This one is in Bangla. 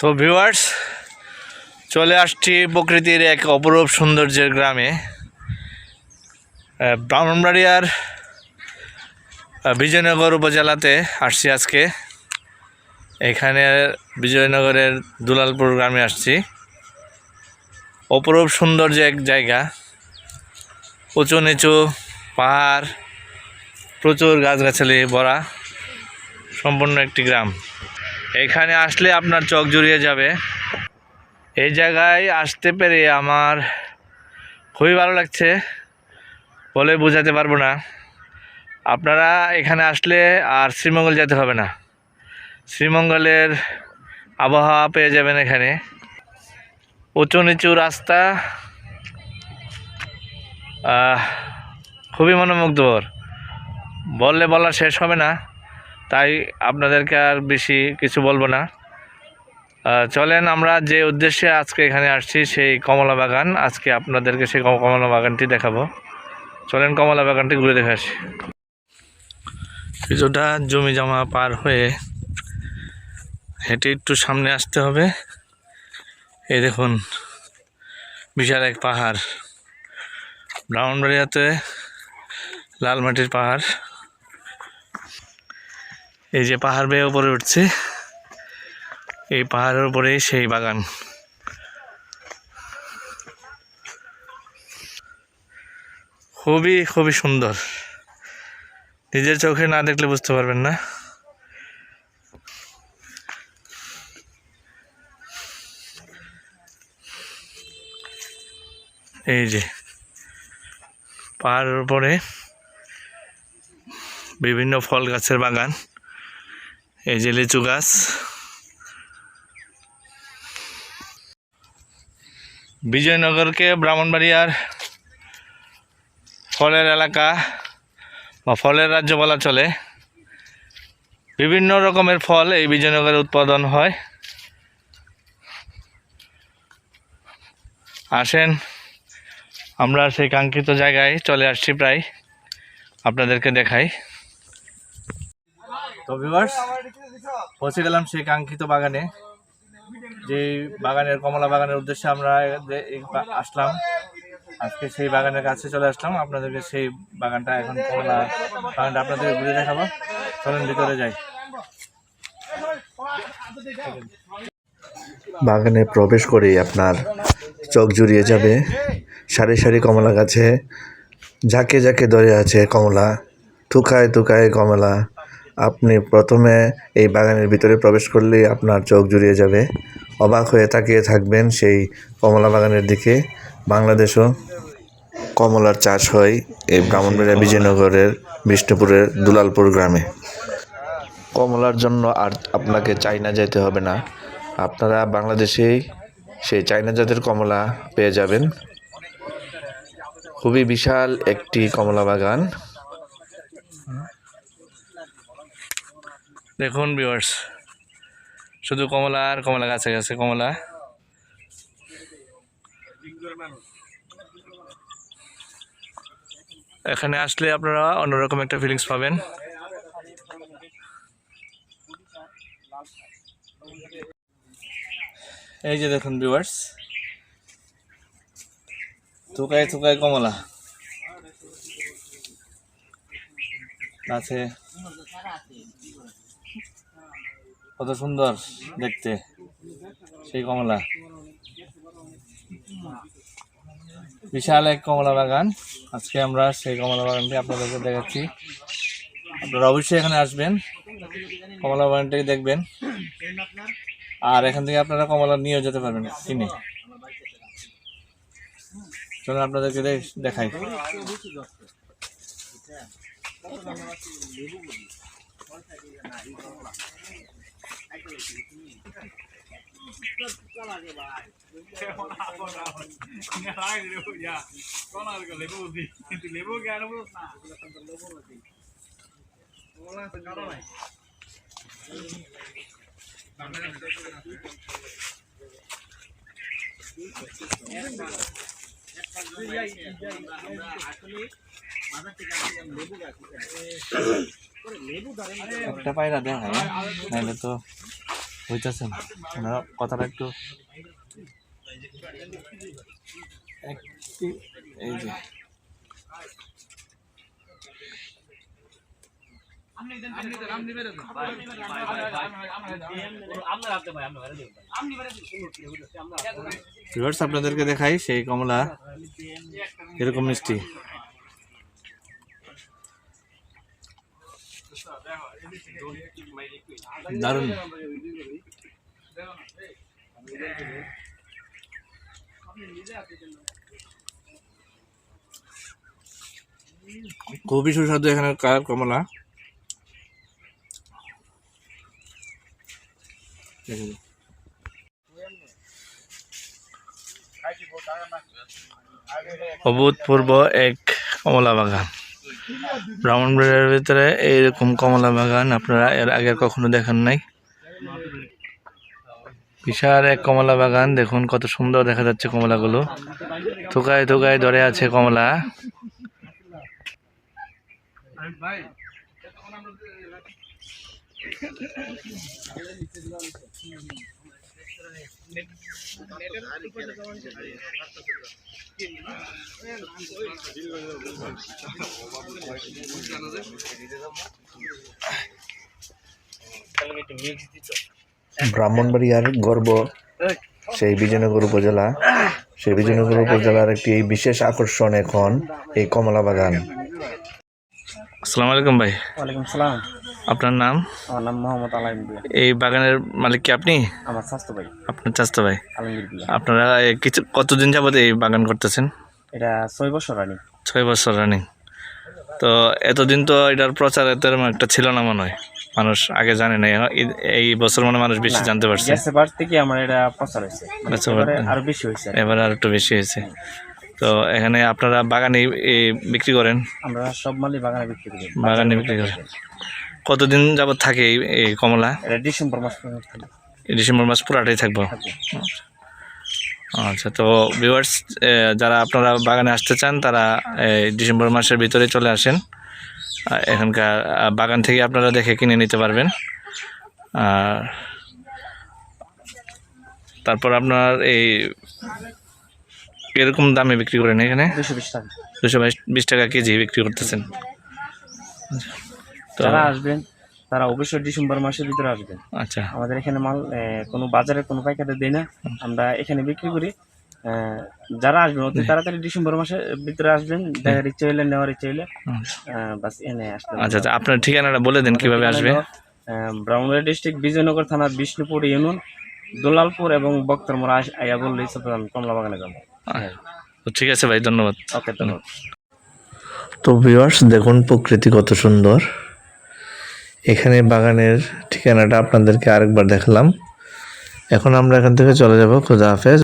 তো ভিউয়ার্স, চলে আসছি প্রকৃতির এক অপরূপ সৌন্দর্যের গ্রামে। ব্রাহ্মণবাড়িয়ার বিজয়নগর উপজেলাতে আসছি আজকে। এখানে বিজয়নগরের দুলালপুর গ্রামে আসছি। অপরূপ সৌন্দর্য এক জায়গা। উঁচু নিচু পাহাড়, প্রচুর গাছগাছালি ভরা, সম্পূর্ণ একটি গ্রাম। এখানে আসলে আপনার চোখ জুড়িয়ে যাবে। এই জায়গায় আসতে পেরে আমার খুবই ভালো লাগছে বলে বোঝাতে পারব না। আপনারা এখানে আসলে আর শ্রীমঙ্গল যেতে হবে না। শ্রীমঙ্গলের আবহাওয়া পেয়ে যাবেন এখানে। উঁচু নিচু রাস্তা খুবই মনোমুগ্ধকর। বললে বলা শেষ হবে না। তাই আপনাদেরকে আর বেশি কিছু বলব না। চলেন আমরা যে উদ্দেশ্যে আজকে এখানে আসছি সেই কমলা বাগান। আজকে আপনাদেরকে সেই কমলা বাগানটি দেখাবো। চলেন কমলা বাগানটি ঘুরে দেখে আসি। কিছুটা জমি জমা পার হয়ে হেঁটে একটু সামনে আসতে হবে। এই দেখুন, বিশাল এক পাহাড়। ব্রাহ্মণবাড়িয়াতে লাল মাটির পাহাড়। এই যে পাহাড় বেয়ে উপরে উঠছে। এই পাহাড়ের উপরেই সেই বাগান। খুবই খুবই সুন্দর। নিজের চোখে না দেখলে বুঝতে পারবেন না। এই যে পাহাড়ের উপরে বিভিন্ন ফল গাছের বাগান। এই যে লিচু গাছ। বিজয়নগরকে ব্রাহ্মণবাড়িয়ার ফলের এলাকা বা ফলের রাজ্য বলা চলে। বিভিন্ন রকমের ফল এই বিজয়নগরে উৎপাদন হয়। আসেন, আমরা সেই কাঙ্ক্ষিত জায়গায় চলে আসছি প্রায়। আপনাদেরকে দেখাই। তো ভিউয়ার্স পৌঁছে গেলাম সেই কাঙ্ক্ষিত বাগানে। যে বাগানের, কমলা বাগানের উদ্দেশ্যে আমরা আসলাম। আজকে সেই বাগানের কাছে চলে আসলাম। আপনাদেরকে সেই বাগানটা এখন কমলা বাগানটা আপনাদের ঘুরে দেখাবো। চলেন ভিতরে যাই। বাগানে প্রবেশ করেই আপনার চোখ জুড়িয়ে যাবে। সারি সারি কমলা গাছে ঝাঁকে ঝাঁকে ধরে আছে কমলা। থুকায় থুকায় কমলা। আপনি প্রথমে এই বাগানের ভিতরে প্রবেশ করলেই আপনার চোখ জুড়িয়ে যাবে। অবাক হয়ে তাকিয়ে থাকবেন সেই কমলা বাগানের দিকে। বাংলাদেশও কমলার চাষ হয় এই ব্রাহ্মণবাড়িয়া বিজয়নগরের বিষ্ণুপুরের দুলালপুর গ্রামে। কমলার জন্য আর আপনাকে চাইনা যেতে হবে না। আপনারা বাংলাদেশেই সেই চাইনা জাতের কমলা পেয়ে যাবেন। খুবই বিশাল একটি কমলা বাগান। দেখুন ভিউয়ার্স শুধু কমলা আর কমলা গাছে গাছে কমলা। এখানে আসলে আপনারা অন্যরকম একটা ফিলিংস পাবেন। এই যে দেখুন ভিউয়ার্স থুকায় থুকায় কমলা। আছে কত সুন্দর দেখতে, সেই কমলা। বিশাল এক কমলা বাগান। আজকে আমরা সেই কমলা বাগানটি আপনাদেরকে দেখাচ্ছি। আপনারা অবশ্যই এখানে আসবেন, কমলা বাগানটাকে দেখবেন। আর এখান থেকে আপনারা কমলা নিয়েও যেতে পারবেন, কিনে। চলুন আপনাদেরকে Kalau lagi lagi lebu di lebu kan lebu. Olah lagi. Ini yang yang lebu. একটা পায়রা দেখা নাহলে তো হইতেছেন ওনারা কথাটা একটু এই যে। আপনাদেরকে দেখাই সেই কমলা, এরকম মিষ্টি। দারুণ। খুবই সুস্বাদু এখানে কালার কমলা। অভূতপূর্ব এক কমলা বাগান। ব্রাহ্মণবাড়িয়ার ভিতরে এইরকম কমলা বাগান, আপনারা এর আগে কখনো দেখেন নাই? বিশাল এক কমলা বাগান, দেখুন কত সুন্দর দেখা যাচ্ছে কমলাগুলো। থোকায় থোকায় ধরে আছে কমলা। ব্রাহ্মণবাড়িয়ার গর্ব সেই বিজয়নগর উপজেলা। সেই বিজয়নগর উপজেলার একটি বিশেষ আকর্ষণ এখন এই কমলা বাগান আসসালামু আলাইকুম ভাই। ওয়ালাইকুম সালাম। আপনার নাম? আমার নাম মোহাম্মদ আলমগীর এই বাগানের মালিক কি আপনি? আমার স্বাস্থ্য ভাই। আপনার চাস্তো ভাই। আলমগীর আপনারা কিছু কতদিন যাবত এই বাগান করতেছেন? এটা ছয় বছর রানি। ছয় বছর রানিং। তো এতদিন তো এটার প্রচার এত একটা ছিল না মনে হয়। মানুষ আগে জানে না এই- বছর মানে মানুষ বেশি জানতে পারছে। থেকে আমার এটা প্রচার হয়েছে। মানে। আরও বেশি হয়েছে এবার আর একটু বেশি হয়েছে। তো এখানে আপনারা বাগানে বিক্রি করেন? আমরা সব মালই বাগানে বিক্রি করি। বাগানে বিক্রি করেন। কতদিন যাবত থাকে এই এই কমলা? ডিসেম্বর মাস থাকে। ডিসেম্বর মাস পুরাটাই থাকব? আচ্ছা তো ভিউয়ার্স যারা আপনারা বাগানে আসতে চান তারা এই ডিসেম্বর মাসের ভিতরে চলে আসেন। এখানকার বাগান থেকে আপনারা দেখে কিনে নিতে পারবেন। আর তারপর আপনার এই এরকম দামে বিক্রি করেন এখানে? দুশো বিশ টাকা। দুশো বিশ টাকা কেজি বিক্রি করতেছেন। যারা আসবেন তারা অবশ্যই ডিসেম্বর মাসের ভিতরে আসবেন। আচ্ছা। আমাদের এখানে মাল কোনো বাজারে কোনো পাইকারি দেয় না। আমরা এখানে বিক্রি করি। যারা আসবেন অতি তাড়াতাড়ি ডিসেম্বর মাসের ভিতরে আসবেন। দেখার ইচ্ছে হইলে নেওয়ার ইচ্ছে হইলে। বাস এনে আসতে আচ্ছা আচ্ছা। আপনার ঠিকানাটা বলে দেন কীভাবে আসবে? ব্রাহ্মণবাড়িয়া ডিস্ট্রিক্ট বিজয়নগর থানার বিষ্ণুপুর ইউনিয়ন দুলালপুর এবং বক্তরমোড়া সব আমি কমলা বাগানে যাব। তো ঠিক আছে ভাই ধন্যবাদ। ওকে ধন্যবাদ। তো ভিউয়ার্স দেখুন প্রকৃতি কত সুন্দর। এখানে বাগানের ঠিকানাটা আপনাদেরকে আরেকবার দেখালাম। এখন আমরা এখান থেকে চলে যাব। খুদা হাফেজ।